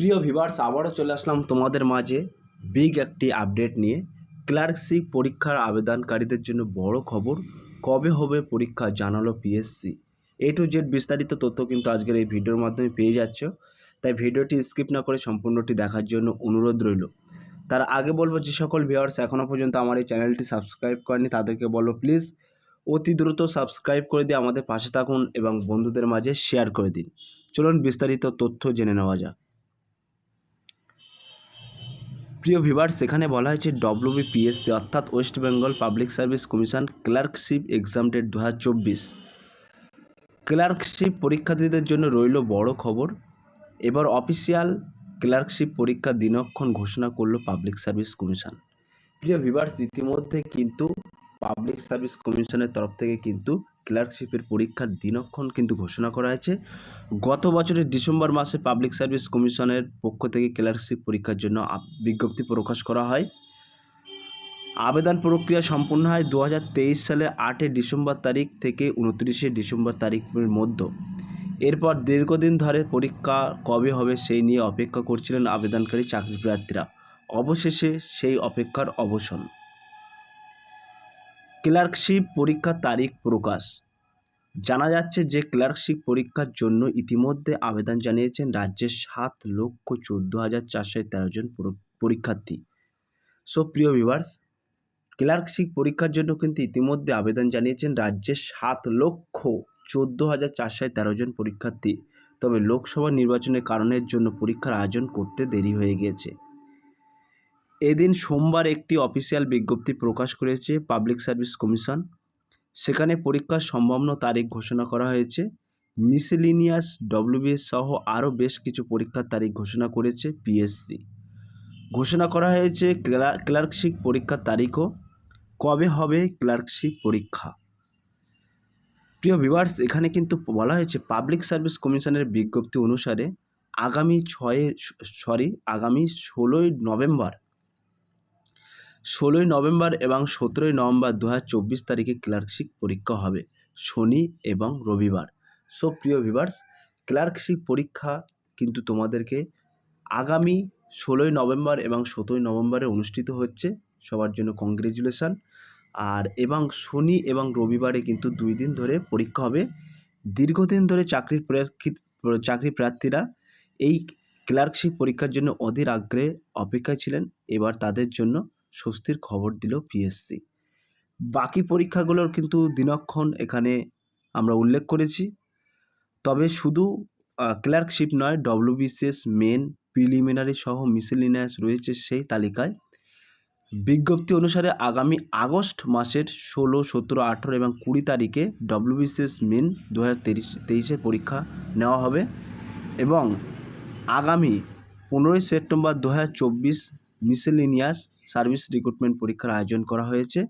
প্রিয় ভিভার্স আবারও চলে আসলাম তোমাদের মাঝে বিগ একটি আপডেট নিয়ে। ক্লার্কশিপ পরীক্ষার আবেদনকারীদের জন্য বড় খবর, কবে হবে পরীক্ষা জানালো পিএসসি এ টু জেড বিস্তারিত তথ্য কিন্তু আজকের এই ভিডিওর মাধ্যমে পেয়ে যাচ্ছ। তাই ভিডিওটি স্কিপ না করে সম্পূর্ণটি দেখার জন্য অনুরোধ রইল। তার আগে বলব, যে সকল ভিউয়ার্স এখনও পর্যন্ত আমার এই চ্যানেলটি সাবস্ক্রাইব করেনি, তাদেরকে বলব প্লিজ অতি দ্রুত সাবস্ক্রাইব করে দিয়ে আমাদের পাশে থাকুন এবং বন্ধুদের মাঝে শেয়ার করে দিন। চলুন বিস্তারিত তথ্য জেনে নেওয়া যাক। প্রিয় ভিভার সেখানে বলা হয়েছে ডব্লিউবিপিএসসি অর্থাৎ West Bengal Public Service Commission clerkship exam date দু হাজার চব্বিশ। ক্লার্কশিপ পরীক্ষার্থীদের জন্য রইল বড় খবর। এবার অফিসিয়াল ক্লার্কশিপ পরীক্ষার দিনক্ষণ ঘোষণা করল পাবলিক সার্ভিস কমিশন। প্রিয় ভিভার্স ইতিমধ্যে কিন্তু পাবলিক সার্ভিস কমিশনের তরফ থেকে কিন্তু ক্লার্কশিপের পরীক্ষার দিনক্ষণ কিন্তু ঘোষণা করা হয়েছে। গত বছরের ডিসেম্বর মাসে পাবলিক সার্ভিস কমিশনের পক্ষ থেকে ক্লার্কশিপ পরীক্ষার জন্য বিজ্ঞপ্তি প্রকাশ করা হয়। আবেদন প্রক্রিয়া সম্পূর্ণ হয় দু হাজার তেইশ সালের আটই ডিসেম্বর তারিখ থেকে উনত্রিশে ডিসেম্বর তারিখের মধ্যে। এরপর দীর্ঘদিন ধরে পরীক্ষা কবে হবে সেই নিয়ে অপেক্ষা করছিলেন আবেদনকারী চাকরি প্রার্থীরা অবশেষে সেই অপেক্ষার অবসান। ক্লার্কশিপ পরীক্ষার তারিখ প্রকাশ। জানা যাচ্ছে যে ক্লার্কশিপ পরীক্ষার জন্য ইতিমধ্যে আবেদন জানিয়েছেন রাজ্যের সাত লক্ষ চোদ্দ হাজার চারশো তেরো জন পরীক্ষার্থী। সো, প্রিয় ভিভার্স ক্লার্কশিপ পরীক্ষার জন্য কিন্তু ইতিমধ্যে আবেদন জানিয়েছেন রাজ্যের সাত লক্ষ চোদ্দ হাজার চারশো তেরো জন পরীক্ষার্থী। তবে লোকসভা নির্বাচনের কারণের জন্য পরীক্ষার আয়োজন করতে দেরি হয়ে গিয়েছে। এদিন সোমবার একটি অফিসিয়াল বিজ্ঞপ্তি প্রকাশ করেছে পাবলিক সার্ভিস কমিশন। সেখানে পরীক্ষার সম্ভাব্য তারিখ ঘোষণা করা হয়েছে। মিসেলিনিয়াস ডব্লিউবিএস সহ আরও বেশ কিছু পরীক্ষার তারিখ ঘোষণা করেছে পিএসসি। ঘোষণা করা হয়েছে ক্লা- ক্লার্কশিপ পরীক্ষার তারিখও। কবে হবে ক্লার্কশিপ পরীক্ষা? প্রিয় ভিভার্স এখানে কিন্তু বলা হয়েছে পাবলিক সার্ভিস কমিশনের বিজ্ঞপ্তি অনুসারে আগামী ছয়ে, সরি, আগামী ষোলোই নভেম্বর ষোলোই নভেম্বর এবং সতেরোই নভেম্বর দু হাজার চব্বিশ তারিখে ক্লার্কশিপ পরীক্ষা হবে, শনি এবং রবিবার। সো প্রিয় ভিভার্স ক্লার্কশিপ পরীক্ষা কিন্তু তোমাদেরকে আগামী ষোলোই নভেম্বর এবং সতেরোই নভেম্বরে অনুষ্ঠিত হচ্ছে। সবার জন্য কংগ্রেচুলেশন আর এবং শনি এবং রবিবারে কিন্তু দুই দিন ধরে পরীক্ষা হবে। দীর্ঘদিন ধরে চাকরির চাকরি প্রার্থীরা এই ক্লার্কশিপ পরীক্ষার জন্য অধীর আগ্রহে অপেক্ষায় ছিলেন। এবার তাদের জন্য স্বস্তির খবর দিল পিএসসি। বাকি পরীক্ষাগুলোর কিন্তু দিনক্ষণ এখানে আমরা উল্লেখ করেছি। তবে শুধু ক্লার্কশিপ নয়, W B C S main, preliminary সহ মিসেলিনিয়াস রয়েছে সেই তালিকায়। বিজ্ঞপ্তি অনুসারে আগামী আগস্ট মাসের ষোলো, সতেরো, আঠেরো এবং কুড়ি তারিখে ডব্লিউবিসিএস মেন দু হাজার পরীক্ষা নেওয়া হবে এবং আগামী পনেরোই সেপ্টেম্বর দু হাজার চব্বিশ মিসেলিনিয়াস সার্ভিস রিক্রুটমেন্ট পরীক্ষার আয়োজন করা হয়েছে।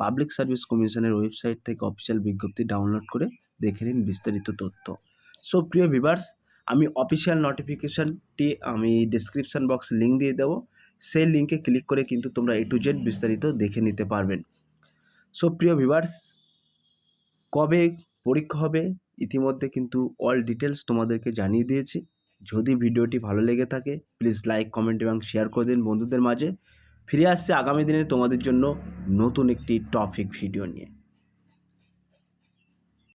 পাবলিক সার্ভিস কমিশনের ওয়েবসাইট থেকে অফিসিয়াল বিজ্ঞপ্তি ডাউনলোড করে দেখে নিন বিস্তারিত তথ্য। সো, প্রিয় ভিভার্স আমি অফিসিয়াল নোটিফিকেশানটি আমি ডিসক্রিপশান বক্স লিঙ্ক দিয়ে দেবো। সেই লিঙ্কে ক্লিক করে কিন্তু তোমরা এ টু জেড বিস্তারিত দেখে নিতে পারবেন। সো, প্রিয় ভিভার্স কবে পরীক্ষা হবে ইতিমধ্যে কিন্তু অল ডিটেলস তোমাদেরকে জানিয়ে দিয়েছি। যদি ভিডিওটি ভালো লেগে থাকে প্লিজ লাইক কমেন্ট এবং শেয়ার করে দিন বন্ধুদের মাঝে। ফিরে আসছে আগামী দিনে তোমাদের জন্য নতুন একটি টপিক ভিডিও নিয়ে।